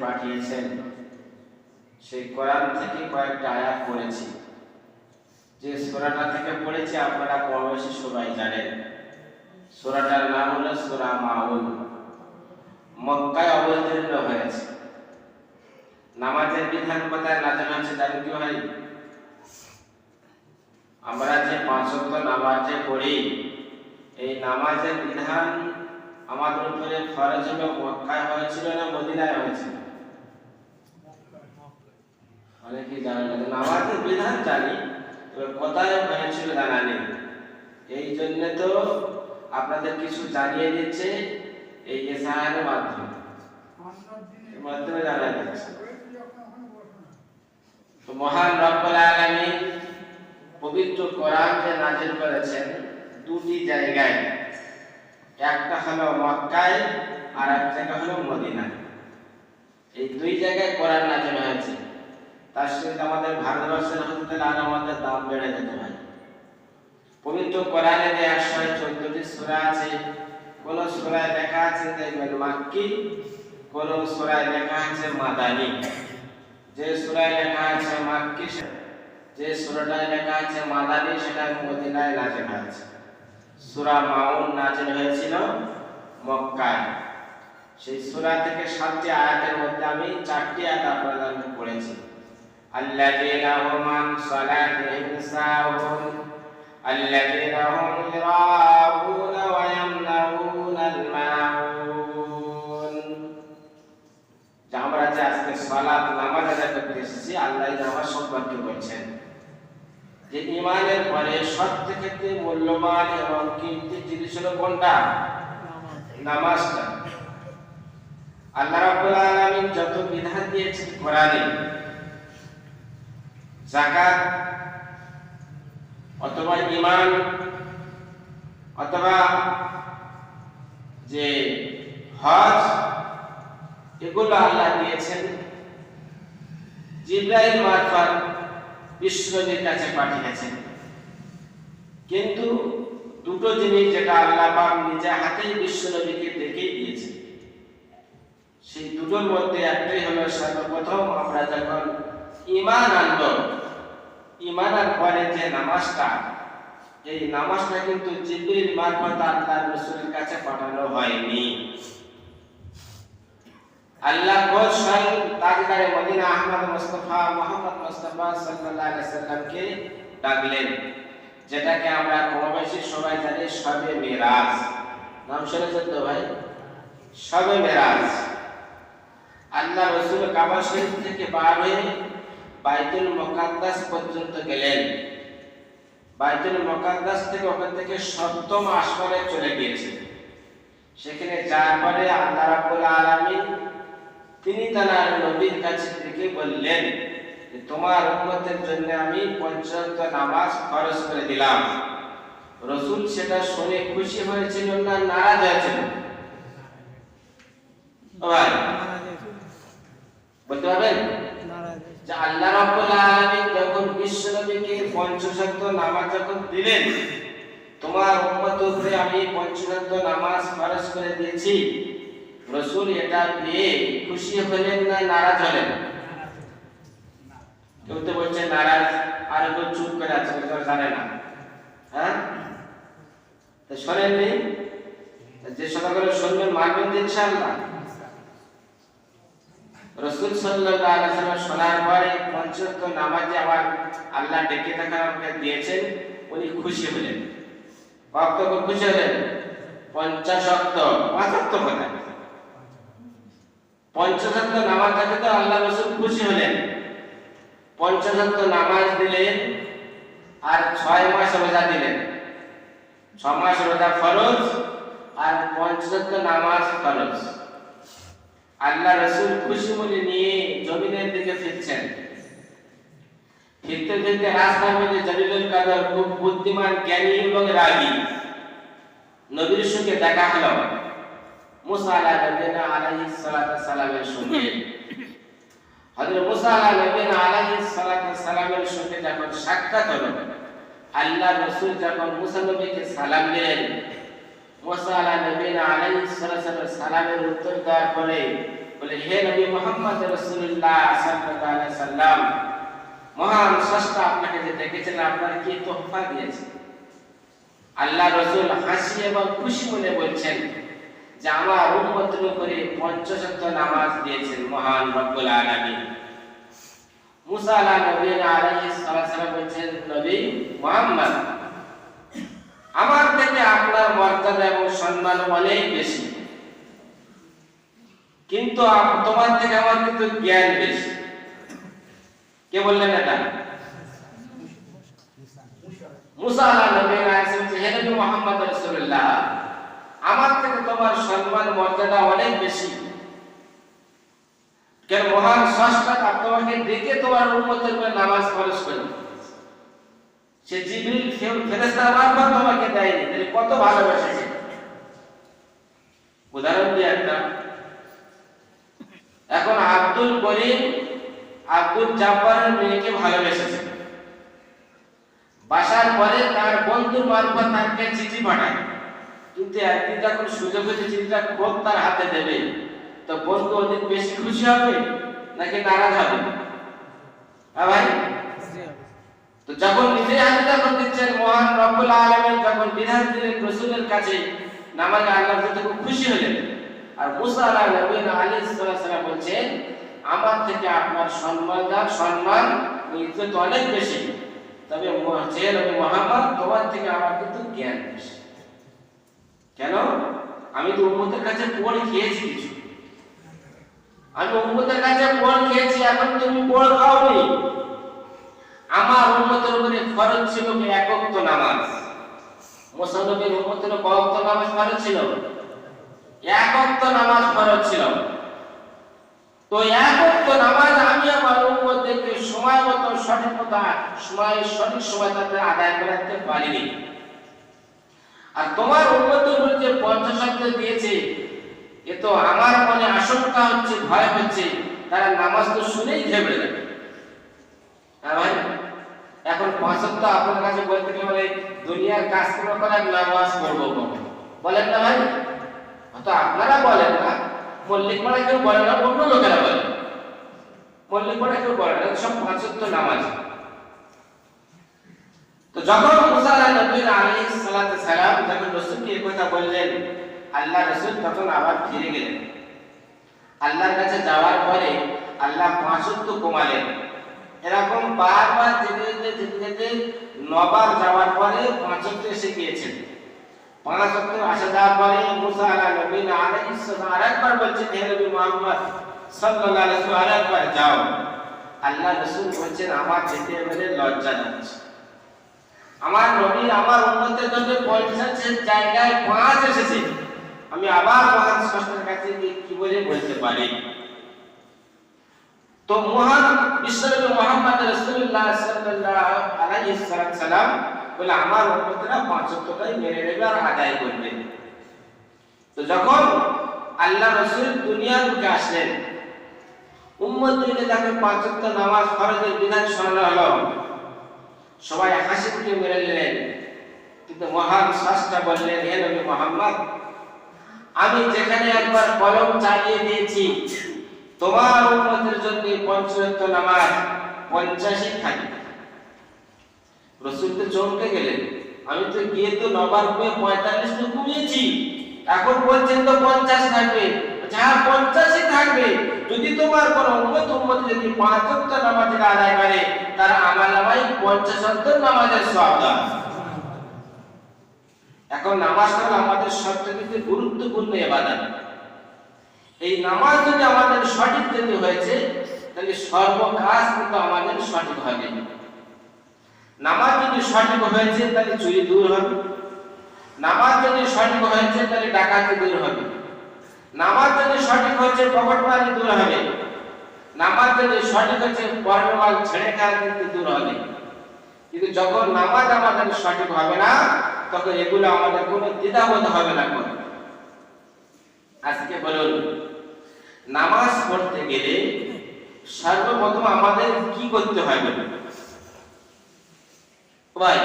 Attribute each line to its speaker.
Speaker 1: পাঠিয়েছেন। সেই কোরআন থেকে কয়েকটা আয়াত পড়েছি। যে সূরাটা থেকে পড়েছি, আপনারা কম বেশি সবাই জানেন। সূরাটার নাম হলো সূরা মাউন। মক্কায় অবতীর্ণ হয়েছে। নামাজের বিধান কোথায় নাজেল হয়েছে জানেন কি ভাই? আমরা যে পাঁচ ওয়াক্ত নামাজে পড়ি, এই নামাজের বিধান আমাদের উপরে ফরজ হলো মক্কায় হয়েছিল না মদিনায় হয়েছিল? অনেকে জানে না নামাজের বিধান জানি, তবে কোথায় হয়েছিল জানা নেই। এই জন্য তো আপনাদের কিছু জানিয়ে দিচ্ছে এই এসাহারের মাধ্যমে। মাধ্যমে জানা যাচ্ছে। তো মহান রব্বুল আলামিন পবিত্র কোরআন যে নাজিল করেছেন দুটি জায়গায়, একটা হলো মক্কায় আর একটা হলো মদিনায়। এই দুই জায়গায় কোরআন নাজিল হয়েছে। তার সঙ্গে আমাদের ভারতবর্ষের হতে আর আমাদের দাম বেড়ে যেতে হয় পবিত্র কোরআনে একশো চোদ্দটি সূরা আছে, কোন সূরায় লেখা আছে দেখবেন মাক্কি, কোন সূরায় লেখা আছে মাদানী। যে সূরায় লেখা আছে মাক্কি যে সূরাটায় লেখা আছে মাদানী, সেটা মদিনায় নাজিল হয়েছে। সূরা মাউন নাজিল হয়েছিল মক্কায়। সেই সূরা থেকে সাতটি আয়াতের মধ্যে আমি চারটি আয়াত আপনাদের হুম আন সালাতিহিম সাহুন আল্লাযীনা হুম ইরাউনা ওয়া ইয়ামনাউনাল মাউন যে আমরা যে আজকে সালাত নামাজ আদায় করতে এসেছি, আল্লাহ নামাজ সম্পর্কে বলছেন যে ইমানের পরে সব থেকে মূল্যবান এবং কীর্তি জিনিস হলো কোনটা? নামাজটা। আল্লাহ রাব্বুল আলামিন যত বিধান দিয়েছেন কোরআনে যাকাত, অথবা ইমান অথবা যে হজ, এগুলো আল্লাহ দিয়েছেন। জিব্রাইল মারফত বিশ্বনবীর কাছে পাঠিয়েছেন। কিন্তু দুটো জিনিস যেটা আল্লাহ পাক নিজে হাতেই বিশ্বনবীকে দেখেই দিয়েছেন। সেই দুটোর মধ্যে একটাই হলো সর্বপ্রথম আমরা যখন ইমান আনব ইমান আনার পরে যে নামাজটা, এই নামাজটা কিন্তু জিবরিল মারফত আল্লাহ রসুলের কাছে পাঠানো হয়নি। আল্লাহ স্বয়ং তাজদারে Medina Ahmad Mustafa, Muhammad Mustafa সাল্লাল্লাহু আলাইহি সাল্লামকে ডাকলেন, যেটাকে আমরা কমবেশি সবাই জানি শবে মিরাজ। নাম শুনেছেন তো ভাই? শবে মিরাজ। আল্লাহ রসুল কাবা শরীফ থেকে বার হয়ে বাইতুল মুকাদ্দাস পর্যন্ত গেলেন। বাইতুল মুকাদ্দাস থেকে ওখান থেকে সপ্তম আসমানে চলে গিয়েছেন। সেখানে যাওয়ার পরে আল্লাহ রাব্বুল আলামিন তিনি তার নবীর কাছে থেকে বললেন যে তোমার উম্মতের জন্য আমি পঞ্চাশত নামাজ ফরজ করে দিলাম। রসুল সেটা শুনে খুশি হয়েছিল না নারাজ হয়েছিল বলতে পারবেন? যে আল্লাহ রাব্বুল আলামিন যখন বিশ্ব নবীকে পঞ্চাশত নামাজ যখন দিলেন, তোমার উম্মত উপরে আমি পঞ্চাশত নামাজ ফরজ করে দিয়েছি। রসুল এটা পেয়ে খুশি হলেন না নারাজ হলেন? কেউ তো বলছে, নারাজ, আর কেউ চুপ করে আছে, কেউ জানে না। হ্যাঁ? তো শোনেননি? যে সদাগরে শুনবেন মানবেন ইনশাআল্লাহ রসুল সাল্লাল্লাহু আলাইহি সাল্লাম শোনার পরে পঞ্চত্ব নামাজে আবার আল্লাহ ডেকে থাকা আমাকে দিয়েছেন, উনি খুশি হলেন। কত খুশি হলেন? পঞ্চাশক্ত পাঁচাত্ত কথা। পঞ্চাশত্ব নামাজ থাকে তো আল্লাহ রসুল খুশি হলেন। পঞ্চাশত্ব নামাজ দিলেন আর ছয় মাস রোজা দিলেন। ছ মাস রোজা ফরজ আর পঞ্চাশত্ব নামাজ ফরজ। আল্লাহ রসুল খুশি মনে নিয়ে জমিনের দিকে ফিরছেন। ফিরতে ফিরতে রাস্তার মধ্যে জলিলুল কাদর খুব বুদ্ধিমান, জ্ঞানী এবং রাগী। নবীর সঙ্গে দেখা হলো। মুসা আলাইহিস সালাতু সালামের সঙ্গে। হযরত মুসা আলাইহিস সালাতু সালামের সঙ্গে যখন সাক্ষাৎ হলো, আল্লাহ রাসূল যখন মুসা নবীকে সালাম দিলেন, মুসা আলা সালামের উত্তর দেওয়ার পরে বলে, হে নবী মোহাম্মদ সাল্লাল্লাহু সাল্লাম, মহান স্রষ্টা আপনাকে যে ডেকেছেন আপনার কি তোহফা দিয়েছে? আল্লাহ রসুল হাসি এবং খুশি মনে বলছেন যে, আমার উম্মতের উপরে পঞ্চশত নামাজ দিয়েছেন মহান রব্বুল আলামিন। মুসা আলা নবী আলাইহিস বলছেন, নবী মুহাম্মদ, আমার থেকে আপনার মর্যাদা এবং সম্মান অনেক বেশি। কিন্তু তোমার থেকে আমার কিন্তু জ্ঞান বেশি। কে বললেন এটা? আমার থেকে তোমার সম্মান, মর্যাদা অনেক বেশি। কেন মহান স্রষ্টা তোমাকে ডেকে তোমার উম্মতের উপর নামাজ ফরজ করে সে জিবরিল ফেরেশতা তোমাকে দেয়নি কত ভালোবাসেছে উদাহরণ দিয়ে একটা এখন আব্দুল করিম আব্দুল জাব্বারের মেয়েকে ভালোবেসেছে। বাসার পরে তার বন্ধুর মারফত তাকে চিঠি পাঠায়। কিন্তু একদিন যখন সুযোগ হয়েছে, চিঠিটা খোদ তার হাতে দেবে। তো বন্ধু অধিক বেশি খুশি হবে নাকি নারাজ হবে? হ্যাঁ ভাই? তো যখন নিজে হাতে যখন দিচ্ছেন, মহান রব্বুল আলামিন যখন বিধান দিলেন, রসুলের কাছে নামাজ আল্লাহ খুব খুশি হলেন। আর মুসা আলাহ নবীন আলী বলছেন, আমার থেকে আপনার সম্মান ইজ্জত অনেক বেশি। তবে তোমার থেকে আমার কিন্তু জ্ঞান বেশি। কেন? আমি তো উম্মতের কাছে পড় খেয়েছি কিছু। আমি উম্মতের কাছে খেয়েছি, এখন তুমি পড় খাওনি। আমার উম্মতের উপরে ফরজ ছিল একক তো নামাজ? মুসলমানের উম্মতের তো নামাজ ছিল? একক তো নামাজ ফরজ ছিল তো একক তো নামাজ আমি আমার উম্মতদেরকে সময় মতো সঠিক মতো সময়, সঠিক সময় তাদের আদায় করাতে পারিনি। আর তোমার উন্নতির উপর যে পঞ্চশব্দ দিয়েছে, এ তো আমার মনে আশঙ্কা হচ্ছে, ভয় হচ্ছে, তারা নামাজ তো শুনেই ঘেবড়ে যাবে। হ্যাঁ ভাই, এখন পাঁচত্ব আপনার কাছে বলতে গেলে দুনিয়ার কাজ করে করার নামাজ পড়ব বলেন না ভাই। তো আপনারা বলেন না। মল্লিক পাড়া কেউ বলে না, অন্য লোকেরা বলে। মল্লিক পাড়া কেউ বলে না, সব পাঁচত্ব নামাজ। তো যখন মুসা নবী আলাইহিস সালাতু সালাম যখন রাসূলকে কথা বললেন, আল্লাহ রাসূল তখন আবার ফিরে গেলেন। আল্লাহর কাছে যাওয়ার পরে আল্লাহ পাঁচত্ব কমালেন। এরকম বারবার যেতে যেতে যেতে যেতে নবার যাওয়ার পরে পাঁচত্ব এসে গিয়েছেন পাঁচত্ব আসা যাওয়ার পরে মুসা আলা নবী আলাইহিস সালাম আরেকবার বলছেন, হে নবী মুহাম্মদ, সাল্লাল্লাহু আলাইহি ওয়াসাল্লাম আরেকবার যাও। আল্লাহ রাসূল বলছেন, আমার যেতে এবারে লজ্জা যাচ্ছে আমার নবী, আমার উন্নতের জন্য পঞ্চাশের জায়গায় পাঁচ এসেছে। আমি আবার মহান স্রষ্টার কাছে গিয়ে কি বলে বলতে পারি? তো মহান বিশ্বনবী মোহাম্মদ রাসূলুল্লাহ সাল্লাল্লাহু আলাইহি সাল্লাম বলে আমার উম্মতরা পাঁচ ওয়াক্তটাই মেনে নেবে আর আদায় করবে। তো যখন আল্লাহ রাসূল দুনিয়ার বুকে আসলেন, উম্মত মিলে তাকে পাঁচ ওয়াক্ত নামাজ ফরজের বিধান শোনানো হলো, সবাই হাসি মুখে মেরে নিলেন। কিন্তু মহান স্রষ্টা বললেন, হে নবী মোহাম্মদ, আমি যেখানে একবার কলম চালিয়ে দিয়েছি, তোমার উম্মতের জন্য পঞ্চরত্ব নামাজ পঞ্চাশই থাকে রসুল তো চমকে গেলেন। আমি তো গিয়ে তো নবার হয়ে পঁয়তাল্লিশ তো কমিয়েছি এখন বলছেন তো পঞ্চাশ থাকবে। যা পঞ্চাশই থাকবে, যদি তোমার কোন উম্মত উম্মত যদি পাঁচ ওয়াক্ত নামাজের আদায় করে, তার আমার নামাই পঞ্চাশ নামাজের হবে। এখন নামাজ হলো আমাদের সবচেয়ে গুরুত্বপূর্ণ ইবাদত। এই নামাজ যদি আমাদের সঠিক যদি হয়েছে, তাহলে সর্বকাজ কিন্তু আমাদের সঠিক হবে নামাজ যদি সঠিক হয়েছে, তাহলে চুরি দূর হবে। নামাজ যদি সঠিক হয়েছে, তাহলে ডাকাতি দূর হবে। নামাজ যদি সঠিক হয়েছে পকেটমারি দূর হবে। নামাজ যদি সঠিক হয়েছে পরমাল ছেড়ে খাওয়া কিন্তু দূর হবে। কিন্তু যখন নামাজ আমাদের সঠিক হবে না, তখন এগুলো আমাদের কোনো দ্বিধাবোধ হবে না কোনো। আজকে বলুন, নামাজ পড়তে গেলে সর্বপ্রথম আমাদের কি করতে হবে? ভাই